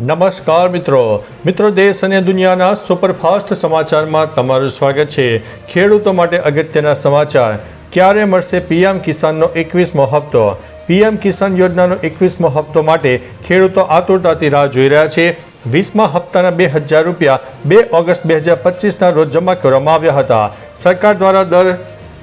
નમસ્કાર મિત્રો. મિત્રો, દેશ અને દુનિયાના સુપરફાસ્ટ સમાચારમાં તમારું સ્વાગત છે. ખેડૂતો માટે અગત્યના સમાચાર. ક્યારે મળશે પીએમ કિસાનનો એકવીસમો હપ્તો? પીએમ કિસાન યોજનાનો એકવીસમો હપ્તો માટે ખેડૂતો આતુરતાથી રાહ જોઈ રહ્યા છે. વીસમા હપ્તાના બે હજાર રૂપિયા બે ઓગસ્ટ બે હજાર પચીસના રોજ જમા કરવામાં આવ્યા હતા. સરકાર દ્વારા દર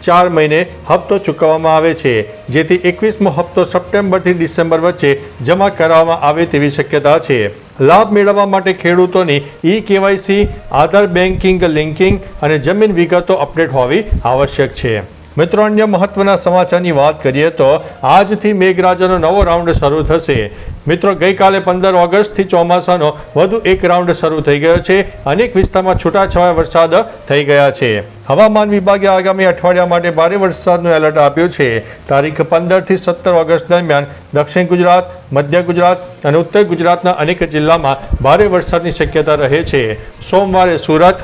ચાર મહિને હપ્તો ચૂકવવામાં આવે છે, જેથી એકવીસમો હપ્તો સપ્ટેમ્બરથી ડિસેમ્બર વચ્ચે જમા કરાવવામાં આવે તેવી શક્યતા છે. લાભ મેળવવા માટે ખેડૂતોની e KYC Aadhaar banking linking અને જમીન વિગતો અપડેટ હોવી આવશ્યક છે. મિત્રો, અન્ય મહત્વના સમાચારની વાત કરીએ તો આજથી મેઘરાજાનો નવો રાઉન્ડ શરૂ થશે. મિત્રો, ગઈકાલે પંદર ઓગસ્ટથી ચોમાસાનો વધુ એક રાઉન્ડ શરૂ થઈ ગયો છે. અનેક વિસ્તારમાં છૂટાછવાયા વરસાદ થઈ ગયા છે. હવામાન વિભાગે આગામી અઠવાડિયા માટે ભારે વરસાદનું એલર્ટ આપ્યું છે. તારીખ પંદરથી સત્તર ઓગસ્ટ દરમિયાન દક્ષિણ ગુજરાત, મધ્ય ગુજરાત અને ઉત્તર ગુજરાતના અનેક જિલ્લામાં ભારે વરસાદની શક્યતા રહે છે. સોમવારે સુરત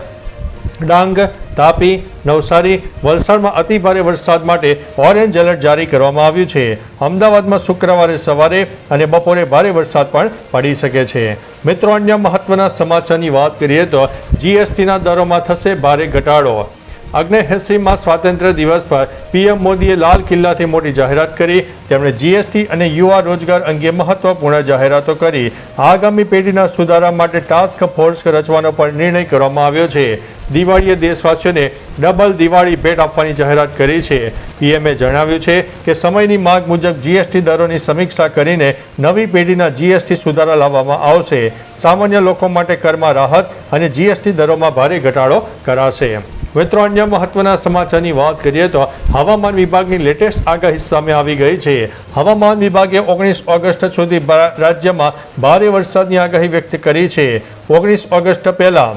ડાંગ, તાપી, નવસારી, વલસાડમાં અતિ ભારે વરસાદ માટે ઓરેન્જ એલર્ટ જારી કરવામાં આવ્યું છે. અમદાવાદમાં શુક્રવારે સવારે અને બપોરે ભારે વરસાદ પણ પડી શકે છે. મિત્રો, અન્ય મહત્વના સમાચારની વાત કરીએ તો જીએસટીના દરોમાં થશે ભારે ઘટાડો. અગ્નેએસીમાં સ્વાતંત્ર્ય દિવસ પર પીએમ મોદીએ લાલ કિલ્લાથી મોટી જાહેરાત કરી. તેમણે જીએસટી અને યુવા રોજગાર અંગે મહત્વપૂર્ણ જાહેરાતો કરી. આગામી પેઢીના સુધારા માટે ટાસ્ક ફોર્સ રચવાનો પણ નિર્ણય કરવામાં આવ્યો છે. દિવાળીએ દેશવાસીઓને ડબલ દિવાળી ભેટ આપવાની જાહેરાત કરી છે. પીએમએ જણાવ્યું છે કે સમયની માંગ મુજબ જીએસટી દરોની સમીક્ષા કરીને નવી પેઢીના જીએસટી સુધારા લાવવામાં આવશે. સામાન્ય લોકો માટે કરમાં રાહત અને જીએસટી દરોમાં ભારે ઘટાડો કરાશે. મિત્રો, અન્ય મહત્વના સમાચારની વાત કરીએ તો હવામાન વિભાગની લેટેસ્ટ આગાહી સામે આવી ગઈ છે. હવામાન વિભાગે ઓગણીસ ઓગસ્ટ સુધી રાજ્યમાં ભારે વરસાદની આગાહી વ્યક્ત કરી છે. ઓગણીસ ઓગસ્ટ પહેલા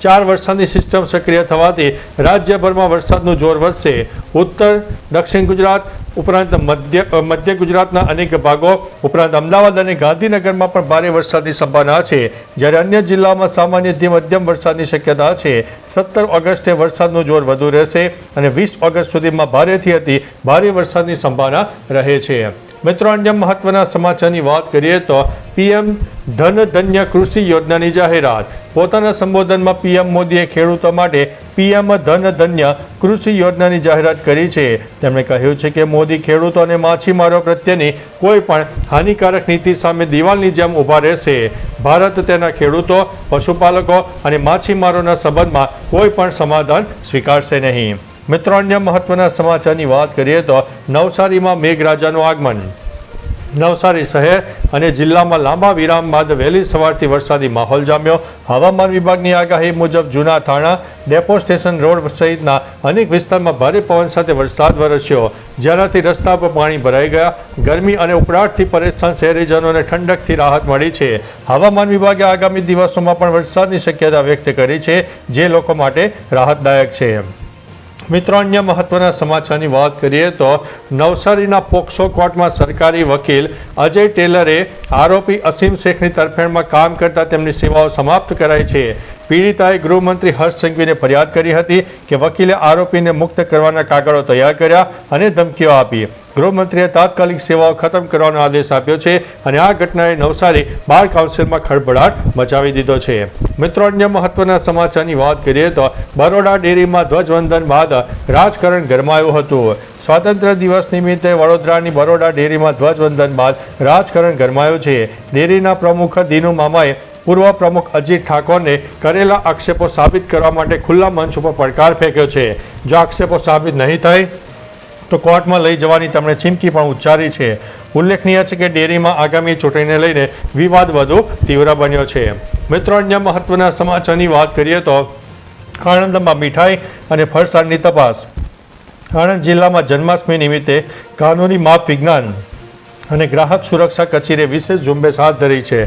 ચાર વરસાદની સિસ્ટમ સક્રિય થવાથી રાજ્યભરમાં વરસાદનું જોર વધશે. ઉત્તર, દક્ષિણ ગુજરાત ઉપરાંત મધ્ય મધ્ય ગુજરાતના અનેક ભાગો ઉપરાંત અમદાવાદ અને ગાંધીનગરમાં પણ ભારે વરસાદની સંભાવના છે. જ્યારે અન્ય જિલ્લાઓમાં સામાન્યથી મધ્યમ વરસાદની શક્યતા છે. સત્તર ઓગસ્ટે વરસાદનું જોર વધુ રહેશે અને વીસ ઓગસ્ટ સુધીમાં ભારેથી અતિ ભારે વરસાદની સંભાવના રહે છે. મિત્રો, અન્ય મહત્વના સમાચારની વાત કરીએ તો પીએમ ધન ધન્ય કૃષિ યોજનાની જાહેરાત. પોતાના સંબોધનમાં પીએમ મોદીએ ખેડૂતો માટે પીએમ ધન ધન્ય કૃષિ યોજનાની જાહેરાત કરી છે. તેમણે કહ્યું છે કે મોદી ખેડૂતો અને માછીમારો પ્રત્યેની કોઈ પણ હાનિકારક નીતિ સામે દિવાલની જેમ ઊભા રહેશે. ભારત તેના ખેડૂતો, પશુપાલકો અને માછીમારોના સંબંધમાં કોઈ પણ સમાધાન સ્વીકારશે નહીં. મિત્રો, અન્ય મહત્વના સમાચારની વાત કરીએ તો નવસારીમાં મેઘરાજાનું આગમન. નવસારી શહેર અને જિલ્લામાં લાંબા વિરામ બાદ વહેલી સવારથી વરસાદી માહોલ જામ્યો. હવામાન વિભાગની આગાહી મુજબ જૂના થાણા ડેપો સ્ટેશન રોડ સહિતના અનેક વિસ્તારમાં ભારે પવન સાથે વરસાદ વરસ્યો. જેનાથી રસ્તા પર પાણી ભરાઈ ગયા. ગરમી અને ઉકળાટથી પરેશાન શહેરીજનોને ઠંડકથી રાહત મળી છે. હવામાન વિભાગે આગામી દિવસોમાં પણ વરસાદની શક્યતા વ્યક્ત કરી છે, જે લોકો માટે રાહતદાયક છે. મિત્રો, અન્ય મહત્વના સમાચારની વાત કરીએ તો નવસારીના પોક્સો કોર્ટમાં સરકારી વકીલ અજય ટેલરે આરોપી અસીમ શેખની તરફેણમાં કામ કરતા તેમની સેવાઓ સમાપ્ત કરાઈ છે. પીડિતાએ ગૃહમંત્રી હર્ષ સંઘવીને ફરિયાદ કરી હતી કે વકીલે આરોપીને મુક્ત કરવાના કાગળો તૈયાર કર્યા અને ધમકીઓ આપી. ગૃહમંત્રીએ તાત્કાલિક સેવાઓ ખતમ કરવાનો આદેશ આપ્યો છે અને આ ઘટનાએ નવસારી બાર કાઉન્સિલમાં ખળભળાટ મચાવી દીધો છે. મિત્રો, અન્ય મહત્વના સમાચારની વાત કરીએ તો બરોડા ડેરીમાં ધ્વજવંદન બાદ રાજકારણ ગરમાયું હતું. સ્વાતંત્ર્ય દિવસ નિમિત્તે વડોદરાની બરોડા ડેરીમાં ધ્વજવંદન બાદ રાજકારણ ગરમાયું છે. ડેરીના પ્રમુખ દિનુ મામાએ પૂર્વ પ્રમુખ અજીત ઠાકોરને કરેલા આક્ષેપો સાબિત કરવા માટે ખુલ્લા મંચ ઉપર પડકાર ફેંક્યો છે. જો આક્ષેપો સાબિત નહીં થાય, તો કોર્ટમાં લઈ જવાની તેમણે ચીમકી પણ ઉચ્ચારી છે. ઉલ્લેખનીય છે કે ડેરીમાં આગામી ચૂંટણીને લઈને વિવાદ વધુ તીવ્ર બન્યો છે. મિત્રો, અન્ય મહત્વના સમાચારની વાત કરીએ તો આણંદમાં મીઠાઈ અને ફરસાણની તપાસ. આણંદ જિલ્લામાં જન્માષ્ટમી નિમિત્તે કાનૂની માપ વિજ્ઞાન અને ગ્રાહક સુરક્ષા કચેરીએ વિશેષ ઝુંબેશ હાથ ધરી છે.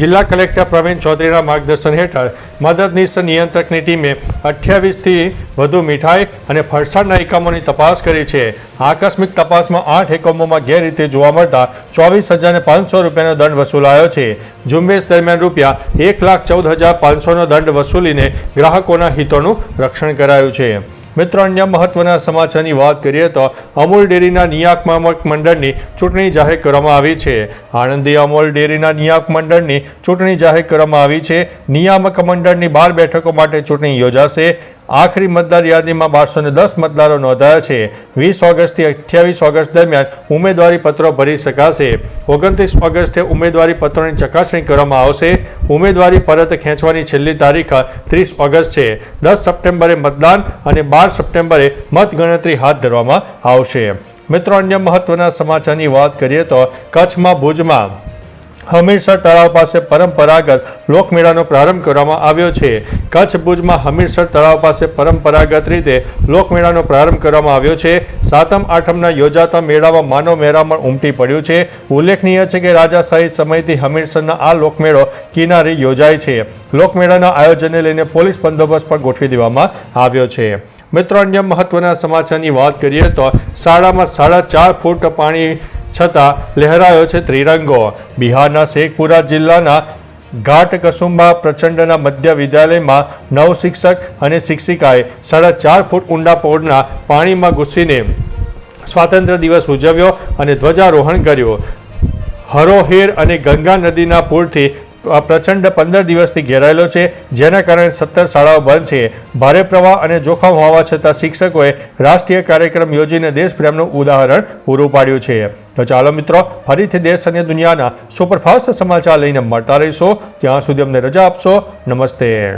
જિલ્લા કલેક્ટર પ્રવીણ ચૌધરીના માર્ગદર્શન હેઠળ મદદનીશ નિયંત્રકની ટીમે અઠ્યાવીસથી વધુ મીઠાઈ અને ફરસાણના એકમોની તપાસ કરી છે. આકસ્મિક તપાસમાં આઠ એકમોમાં ગેરરીતિ જોવા મળતા ચોવીસ હજાર પાંચસો રૂપિયાનો દંડ વસૂલાયો છે. ઝુંબેશ દરમિયાન રૂપિયા એક લાખ ચૌદ હજાર પાંચસોનો દંડ વસૂલીને ગ્રાહકોના હિતોનું રક્ષણ કરાયું છે. મિત્રો, અન્ય મહત્વના સમાચારની વાત કરીએ તો અમૂલ ડેરીના નિયામક મંડળની ચૂંટણી જાહેર કરવામાં આવી છે. આણંદી અમૂલ ડેરીના નિયામક મંડળની ચૂંટણી જાહેર કરવામાં આવી છે. નિયામક મંડળની બાર બેઠકો માટે ચૂંટણી યોજાશે. આખરી મતદાર યાદીમાં બારસો દસ મતદારો નોંધાયા છે. વીસ ઓગસ્ટથી અઠ્યાવીસ ઓગસ્ટ દરમિયાન ઉમેદવારી પત્રો ભરી શકાશે. ઓગણત્રીસ ઓગસ્ટે ઉમેદવારી પત્રોની ચકાસણી કરવામાં આવશે. ઉમેદવારી પરત ખેંચવાની છેલ્લી તારીખ ત્રીસ ઓગસ્ટ છે. દસ સપ્ટેમ્બરે મતદાન અને બાર સપ્ટેમ્બરે મતગણતરી હાથ ધરવામાં આવશે. મિત્રો, અન્ય મહત્વના સમાચારની વાત કરીએ તો કચ્છમાં ભુજમાં હમીરસર તળાવ પાસે પરંપરાગત લોકમેળાનો પ્રારંભ કરવામાં આવ્યો છે. કચ્છ ભુજમાં હમીરસર તળાવ પાસે પરંપરાગત રીતે લોકમેળાનો પ્રારંભ કરવામાં આવ્યો છે. સાતમ, આઠમના યોજાતા મેળામાં માનવ મેરામણ ઉમટી પડ્યું છે. ઉલ્લેખનીય છે કે રાજાશાહી સમયથી હમીરસરના આ લોકમેળો કિનારે યોજાય છે. લોકમેળાના આયોજનને લઈને પોલીસ બંદોબસ્ત પણ ગોઠવી દેવામાં આવ્યો છે. મિત્રો, અન્ય મહત્વના સમાચારની વાત કરીએ તો શાળામાં સાડા ચાર ફૂટ પાણી છતાં લહેરાયો છે ત્રિરંગો. બિહારના શેખપુરા જિલ્લાના ઘાટ કસુંબા પ્રચંડના મધ્ય વિદ્યાલયમાં નવ શિક્ષક અને શિક્ષિકાએ સાડા ચાર ફૂટ ઊંડા પોળના પાણીમાં ઘૂસીને સ્વાતંત્ર્ય દિવસ ઉજવ્યો અને ધ્વજારોહણ કર્યું. હરોહેર અને ગંગા નદીના પૂરથી પ્રચંડ પંદર દિવસથી ઘેરાયેલો છે, જેના કારણે સત્તર શાળાઓ બંધ છે. ભારે પ્રવાહ અને જોખમ હોવા છતાં શિક્ષકોએ રાષ્ટ્રીય કાર્યક્રમ યોજીને દેશપ્રેમનું ઉદાહરણ પૂરું પાડ્યું છે. તો ચાલો મિત્રો, ફરીથી દેશ અને દુનિયાના સુપરફાસ્ટ સમાચાર લઈને મળતા રહીશો. ત્યાં સુધી અમને રજા આપશો. નમસ્તે.